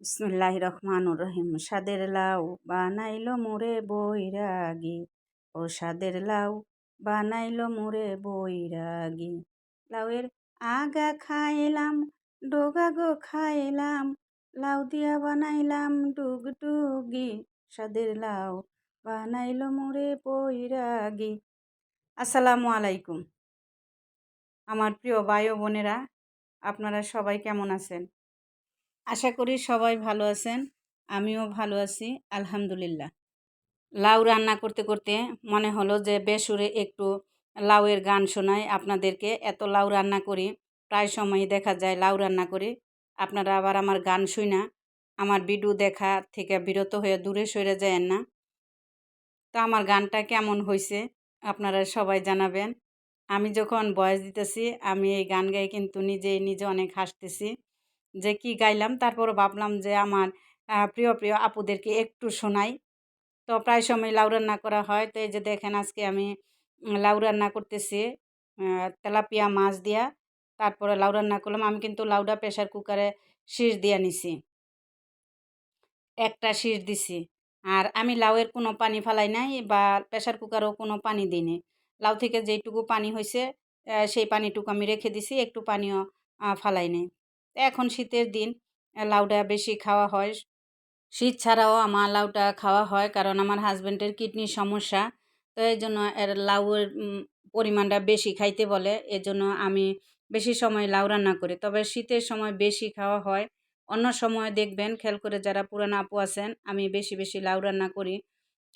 বিসমুল্লাহ রহমানুর রহিম। সাদের লাউ বানাইলো মোরে বৈরাগী। ও সাদের লাউ বানাইলো মোরে বৈরাগী। লাউয়ের আগা খাইলাম, ডোগা গো খাইলাম, লাউ দিয়া বানাইলাম ডুগডুগি। সাদের লাউ বানাইলো মোরে বৈরাগী। আসসালামু আলাইকুম। আমার প্রিয় ভাই বোনেরা, আপনারা সবাই কেমন আছেন? আশা করি সবাই ভালো আছেন। আমিও ভালো আছি, আলহামদুলিল্লাহ। লাউ রান্না করতে করতে মনে হলো যে বেসুরে একটু লাউয়ের গান শোনাই। আপনাদেরকে এত লাউ রান্না করি, প্রায় সময়ই দেখা যায় লাউ রান্না করি। আপনারা আবার আমার গান শুই না, আমার ভিডিও দেখা থেকে বিরত হয়ে দূরে সরে যায় না। তো আমার গানটা কেমন হয়েছে আপনারা সবাই জানাবেন। আমি যখন বয়স দিতেছি, আমি এই গান গাই কিন্তু নিজেই নিজে অনেক হাসতেছি। যে কি গাইলাম? তারপর ভাবলাম যে আমার প্রিয় প্রিয় আপুদেরকে একটু শোনাই। তো প্রায় সময় লাউ রান্না করা হয়। তো এই যে দেখেন আজকে আমি লাউ রান্না করতেছি তেলাপিয়া মাছ দিয়া। তারপরে লাউ রান্না করলাম। আমি কিন্তু লাউডা প্রেশার কুকারে শীষ দিয়া নিছি। একটা শীষ দিছি। আর আমি লাউয়ের কোনো পানি ফালাই নাই বা প্রেশার কুকারও কোনো পানি দিইনি লাউ থেকে যেইটুকু পানি হয়েছে সেই পানিটুকু আমি রেখে দিছি, একটু পানিও ফালাই নেই। এখন শীতের দিন লাউটা বেশি খাওয়া হয়। শীত ছাড়াও আমার লাউটা খাওয়া হয় কারণ আমার হাজব্যান্ডের কিডনির সমস্যা। তো এই জন্য এর লাউয়ের পরিমাণটা বেশি খাইতে বলে। এজন্য আমি বেশি সময় লাউ রান্না করি। তবে শীতের সময় বেশি খাওয়া হয়। অন্য সময় দেখবেন, খেয়াল করে যারা পুরানো আপু আছেন, আমি বেশি বেশি লাউ রান্না করি।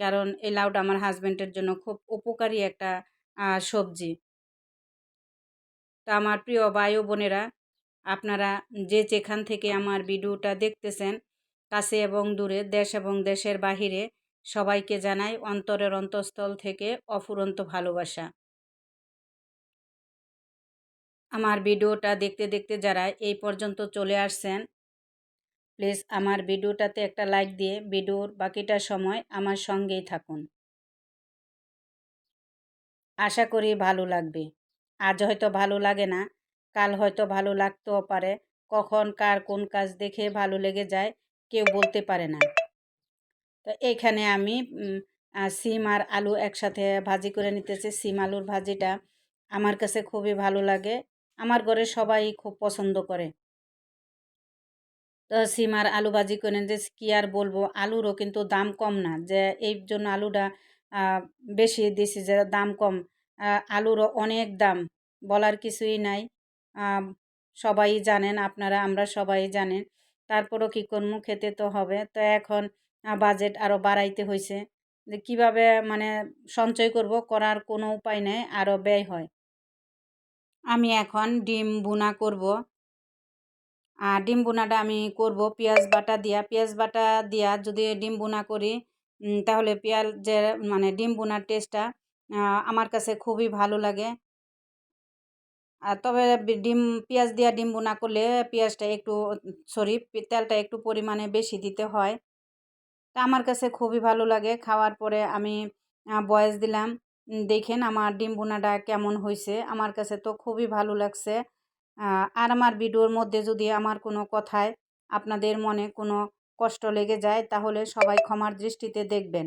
কারণ এই লাউটা আমার হাজব্যান্ডের জন্য খুব উপকারী একটা সবজি। তো আমার প্রিয় ও বোনেরা আপনারা যে যেখান থেকে আমার ভিডিওটা দেখতেছেন, কাছে এবং দূরে, দেশ এবং দেশের বাহিরে, সবাইকে জানাই অন্তরের অন্তঃস্থল থেকে অফুরন্ত ভালোবাসা। আমার ভিডিওটা দেখতে দেখতে যারা এই পর্যন্ত চলে আসছেন, প্লিজ আমার ভিডিওটাতে একটা লাইক দিয়ে ভিডিওর বাকিটা সময় আমার সঙ্গেই থাকুন। আশা করি ভালো লাগবে। আজ হয়তো ভালো লাগে না কাল হয়তো ভালো লাগতেও পারে। কখন, কার, কোন কাজ দেখে ভালো লেগে যায়, কেউ বলতে পারে না। তো এইখানে আমি সিম আর আলু একসাথে ভাজি করে নিতেছি। সিম আলুর ভাজিটা আমার কাছে খুবই ভালো লাগে। আমার ঘরে সবাই খুব পছন্দ করে। তো সিম আর আলু ভাজি করে যে কী আর বলব? আলুরও কিন্তু দাম কম না। যে এই জন্য আলুটা বেশি দিছি যে দাম কম। আলুরও অনেক দাম। বলার কিছুই নাই। সবাই জানেন, আপনারা, আমরা সবাই জানেন। তারপরও কী করব খেতে তো হবে। তো এখন বাজেট আরও বাড়াইতে হয়েছে যে কীভাবে মানে সঞ্চয় করব করার কোনো উপায় নেই আরও ব্যয় হয়। আমি এখন ডিম বুনা করব। আর ডিম বুনাটা আমি করব পেঁয়াজ বাটা দিয়া। পেঁয়াজ বাটা দিয়া যদি ডিম বুনা করি তাহলে পেঁয়াজের মানে ডিম বুনার টেস্টটা আমার কাছে খুবই ভালো লাগে। তবে ডিম, পেঁয়াজ দিয়া ডিম বোনা করলে পেঁয়াজটা একটু, সরি, তেলটা একটু পরিমাণে বেশি দিতে হয়। তা আমার কাছে খুবই ভালো লাগে। খাওয়ার পরে আমি বয়স দিলাম। দেখেন আমার ডিম বোনাটা কেমন হয়েছে আমার কাছে তো খুবই ভালো লাগছে। আর আমার ভিডিওর মধ্যে যদি আমার কোনো কথায় আপনাদের মনে কোনো কষ্ট লেগে যায়, তাহলে সবাই ক্ষমার দৃষ্টিতে দেখবেন।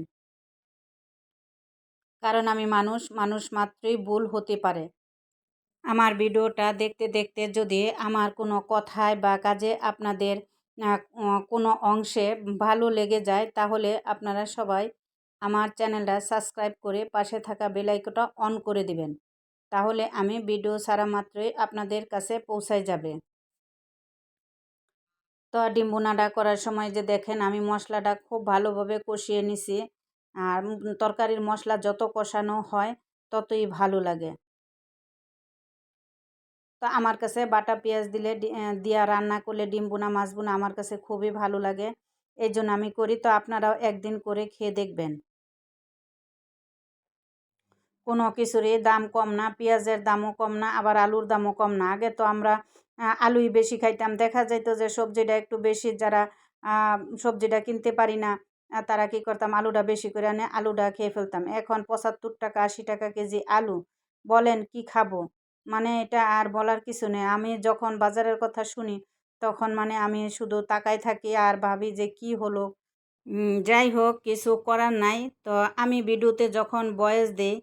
কারণ আমি মানুষ মানুষ মাত্রই ভুল হতে পারে। আমার ভিডিওটা দেখতে দেখতে যদি আমার কোনো কথায় বা কাজে আপনাদের কোনো অংশে ভালো লেগে যায়, তাহলে আপনারা সবাই আমার চ্যানেলটা সাবস্ক্রাইব করে পাশে থাকা বেলাইকটা অন করে দিবেন। তাহলে আমি ভিডিও সারা মাত্রই আপনাদের কাছে পৌঁছায় যাবে। তো ডিম বোনাটা করার সময় যে দেখেন আমি মশলাটা খুব ভালোভাবে কষিয়ে নিছি। আর তরকারির মশলা যত কষানো হয় ততই ভালো লাগে। তো আমার কাছে বাটা পেঁয়াজ দিলে দিয়া রান্না করলে ডিম বোনা, মাছ বোনা আমার কাছে খুবই ভালো লাগে। এই জন্য আমি করি। তো আপনারাও একদিন করে খেয়ে দেখবেন। কোনো কিছুরই দাম কম না, পেঁয়াজের দামও কম না, আবার আলুর দামও কম না। আগে তো আমরা আলুই বেশি খাইতাম। দেখা যাইতো যে সবজিটা একটু বেশি, যারা সবজিটা কিনতে পারি না তারা কি করতাম? আলুটা বেশি করে আনে আলুটা খেয়ে ফেলতাম। এখন পঁচাত্তর টাকা, আশি টাকা কেজি আলু। বলেন কি খাব? মানে এটা আর বলার কিছু নেই। আমি যখন বাজারের কথা শুনি, তখন মানে আমি শুধু তাকাই থাকি আর ভাবি যে কি হলো। যাই হোক, কিছু করার নাই। তো আমি ভিডিওতে যখন ভয়েস দিই,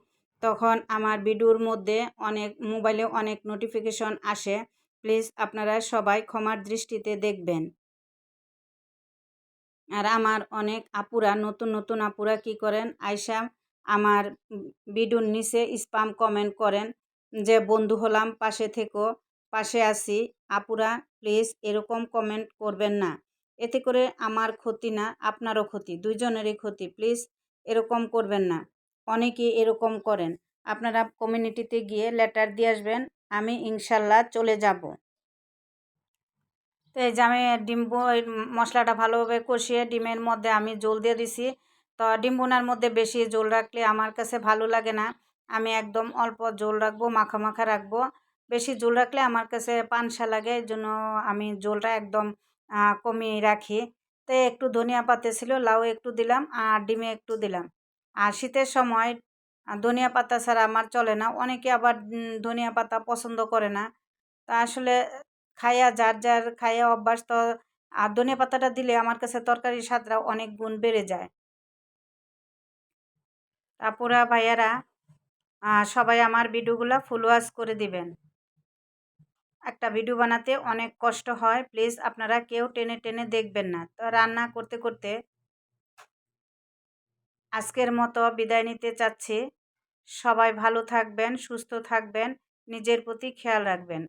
তখন আমার ভিডিওর মধ্যে অনেক, মোবাইলে অনেক নোটিফিকেশন আসে। প্লিজ আপনারা সবাই ক্ষমার দৃষ্টিতে দেখবেন। আর আমার অনেক আপুরা, নতুন নতুন আপুরা কি করেন? আয়সা আমার ভিডিওর নিচে স্পাম কমেন্ট করেন। যে বন্ধু হলাম, পাশে থেকো, পাশে আসি আপুরা প্লিজ এরকম কমেন্ট করবেন না। এতে করে আমার ক্ষতি না, আপনারও ক্ষতি, দুইজনেরই ক্ষতি প্লিজ এরকম করবেন না। অনেকে এরকম করেন। আপনারা কমিউনিটিতে গিয়ে লেটার দিয়ে আসবেন, আমি ইনশাল্লাহ চলে যাব। তো এই যে আমি ডিম মশলাটা ভালোভাবে কষিয়ে ডিমের মধ্যে আমি জল দিয়ে দিছি। তো ডিম বোনার মধ্যে বেশি জল রাখলে আমার কাছে ভালো লাগে না। আমি একদম অল্প জল রাখব, মাখা মাখা রাখব। বেশি জল রাখলে আমার কাছে পানসা লাগে এই জন্য আমি জলটা একদম কমিয়ে রাখি। তো একটু ধনিয়া পাতা ছিল, লাউ একটু দিলাম আর ডিমে একটু দিলাম। আর শীতের সময় ধনিয়া পাতা ছাড়া আমার চলে না। অনেকে আবার ধনিয়া পাতা পছন্দ করে না। তা আসলে খাইয়া যার যার খাইয়া অভ্যাস তো আর ধনিয়া পাতাটা দিলে আমার কাছে তরকারির স্বাদটা অনেক গুণ বেড়ে যায়। আপুরা ভাইয়ারা সবাই আমার ভিডিওগুলো ফুল ওয়াশ করে দিবেন। একটা ভিডিও বানাতে অনেক কষ্ট হয় প্লিজ আপনারা কেউ টেনে টেনে দেখবেন না। তো রান্না করতে করতে আজকের মতো বিদায় নিতে চাচ্ছি। সবাই ভালো থাকবেন, সুস্থ থাকবেন, নিজের প্রতি খেয়াল রাখবেন।